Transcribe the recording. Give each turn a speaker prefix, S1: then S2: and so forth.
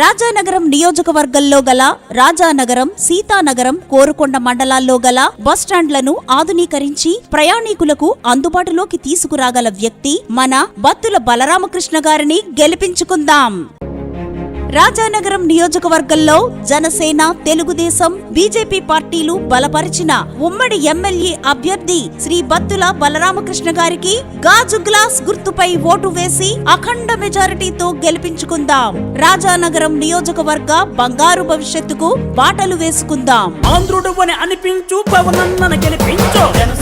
S1: రాజానగరం నియోజకవర్గంలో గల రాజానగరం సీతానగరం కోరుకొండ మండలాల్లో గల బస్టాండ్లను ఆధునీకరించి ప్రయాణికులకు అందుబాటులోకి తీసుకురాగల వ్యక్తి మన బత్తుల బలరామకృష్ణ గారిని గెలిపించుకుందాం. రాజానగరం నియోజకవర్గంలో జనసేన తెలుగుదేశం బీజేపీ పార్టీలు బలపరిచిన ఉమ్మడి ఎమ్మెల్యే అభ్యర్థి శ్రీ బత్తుల బలరామకృష్ణ గారికి గాజు గ్లాస్ గుర్తుపై ఓటు వేసి అఖండ మెజారిటీతో గెలిపించుకుందాం. రాజానగరం నియోజకవర్గ బంగారు భవిష్యత్తుకు బాటలు వేసుకుందాం.
S2: ఆంధ్రుడు అని అనిపించు పవనన్నను గెలిపించు. జనసేన